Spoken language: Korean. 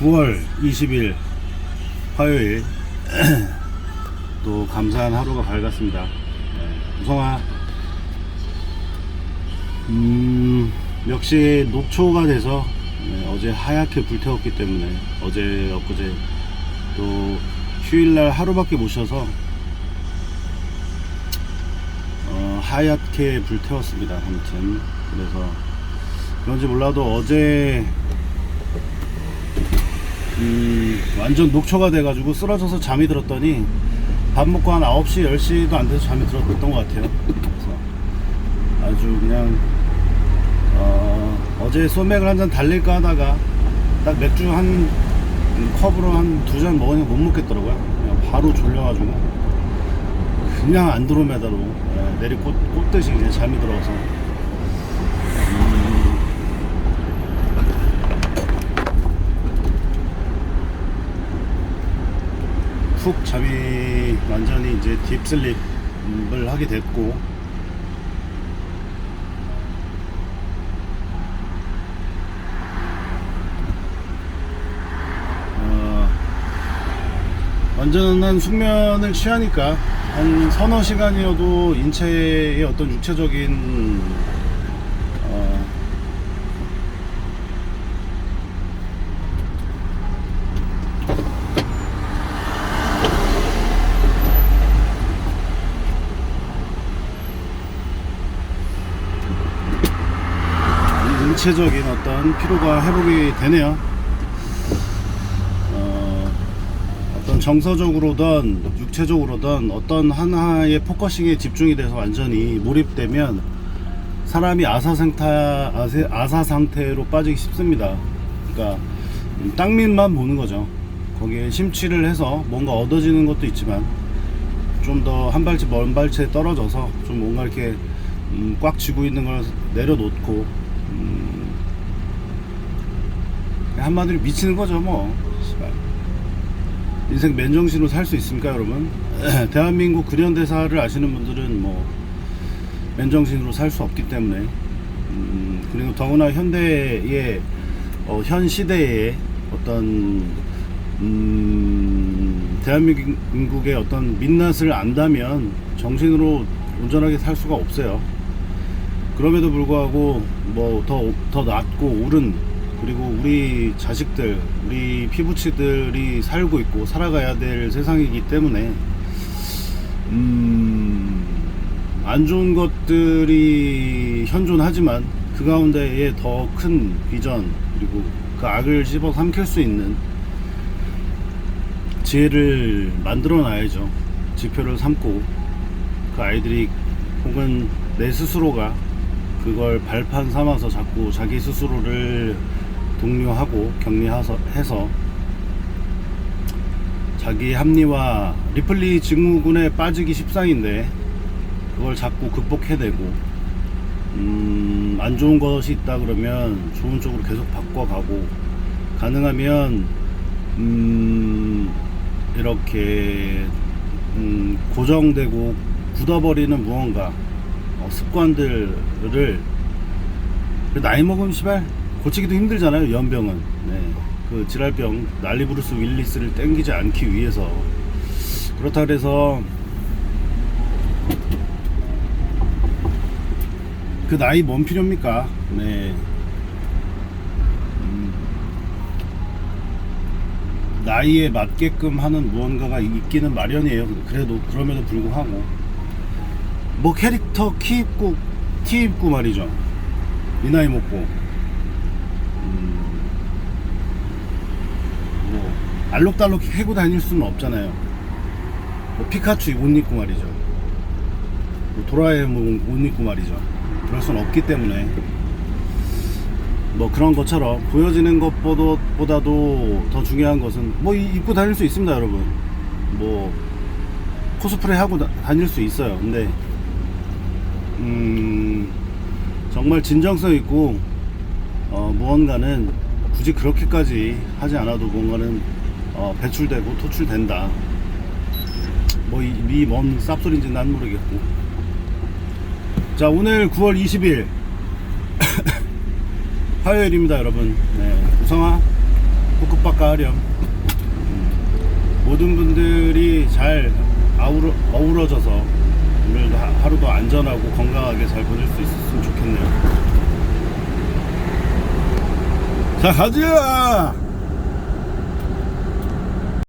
9월 20일 화요일 또 감사한 하루가 밝았습니다. 네, 우성아, 음, 역시 녹초가 돼서 네, 어제 하얗게 불태웠기 때문에 어제 엊그제 또 휴일날 하루밖에 못 쉬어서 어, 하얗게 불태웠습니다. 아무튼 그래서 그런지 몰라도 어제 음, 완전 녹초가 돼가지고 쓰러져서 잠이 들었더니 밥 먹고 한 9시, 10시도 안 돼서 잠이 들었던 것 같아요. 그래서 아주 그냥 어, 제 소맥을 한 잔 달릴까 하다가 딱 맥주 한 컵으로 한 두 잔 먹으니까 못 먹겠더라고요. 그냥 바로 졸려가지고 그냥 안드로메다로 예, 내리 꽂, 꽂듯이 그냥 잠이 들어서 푹 잠이 완전히 이제 딥슬립을 하게 됐고. 어, 완전한 숙면을 취하니까 한 서너 시간이어도 인체의 어떤 육체적인 어, 인체적인 어떤 피로가 회복이 되네요. 어, 어떤 정서적으로든 육체적으로든 어떤 하나의 포커싱에 집중이 돼서 완전히 몰입되면 사람이 아사 상태 아세- 아사 상태로 빠지기 쉽습니다. 그러니까 음, 땅밑만 보는 거죠. 거기에 심취를 해서 뭔가 얻어지는 것도 있지만 좀 더 한 발치 먼 발치에 떨어져서 좀 뭔가 이렇게 음, 꽉 쥐고 있는 걸 내려놓고 음, 한마디로 미치는 거죠 뭐. 인생 맨정신으로 살 수 있습니까 여러분 대한민국 근현대사를 아시는 분들은 뭐 맨정신으로 살 수 없기 때문에 음, 그리고 더구나 현대의 어, 현 시대의 어떤 음, 대한민국의 어떤 민낯을 안다면 정신으로 온전하게 살 수가 없어요. 그럼에도 불구하고 뭐 더 더 낫고 옳은 그리고 우리 자식들, 우리 피부치들이 살고 있고 살아가야 될 세상이기 때문에 음, 안 좋은 것들이 현존하지만 그 가운데에 더 큰 비전 그리고 그 악을 씹어 삼킬 수 있는 지혜를 만들어 놔야죠. 지표를 삼고 그 아이들이 혹은 내 스스로가 그걸 발판 삼아서 자꾸 자기 스스로를 독려하고 격리해서 해서 자기 합리화 리플리 증후군에 빠지기 십상인데 그걸 자꾸 극복해내고 음, 안 좋은 것이 있다 그러면 좋은 쪽으로 계속 바꿔가고 가능하면 음, 이렇게 음, 고정되고 굳어버리는 무언가 어, 습관들을 나이 먹으면 시발 고치기도 힘들잖아요 연병은. 네. 그 질랄병 날리브루스 윌리스를 땡기지 않기 위해서. 그렇다 그래서 그 나이 뭔 필요입니까? 네. 음, 나이에 맞게끔 하는 무언가가 있기는 마련이에요. 그래도 그럼에도 불구하고 뭐 캐릭터 키 입고 티 입고 말이죠. 이 나이 먹고. 음, 뭐 알록달록 해고 다닐 수는 없잖아요. 뭐 피카츄 옷 입고 말이죠. 뭐 도라에몽 옷 입고 말이죠. 그럴 수는 없기 때문에. 뭐 그런 것처럼 보여지는 것보다도 더 중요한 것은 뭐 이- 입고 다닐 수 있습니다 여러분. 뭐 코스프레 하고 다- 다닐 수 있어요. 근데 음 정말 진정성 있고 어, 무언가는 굳이 그렇게까지 하지 않아도 뭔가는 어, 배출되고 토출된다. 뭐이뭔 쌉소리인지 난 모르겠고. 자 오늘 9월 20일 화요일입니다 여러분. 네 우성아 푸끝바까 하렴 음, 모든 분들이 잘 아우러, 어우러져서 오늘도 하- 하루도 안전하고 건강하게 잘 보낼 수 있었으면 좋겠네요. 자 가자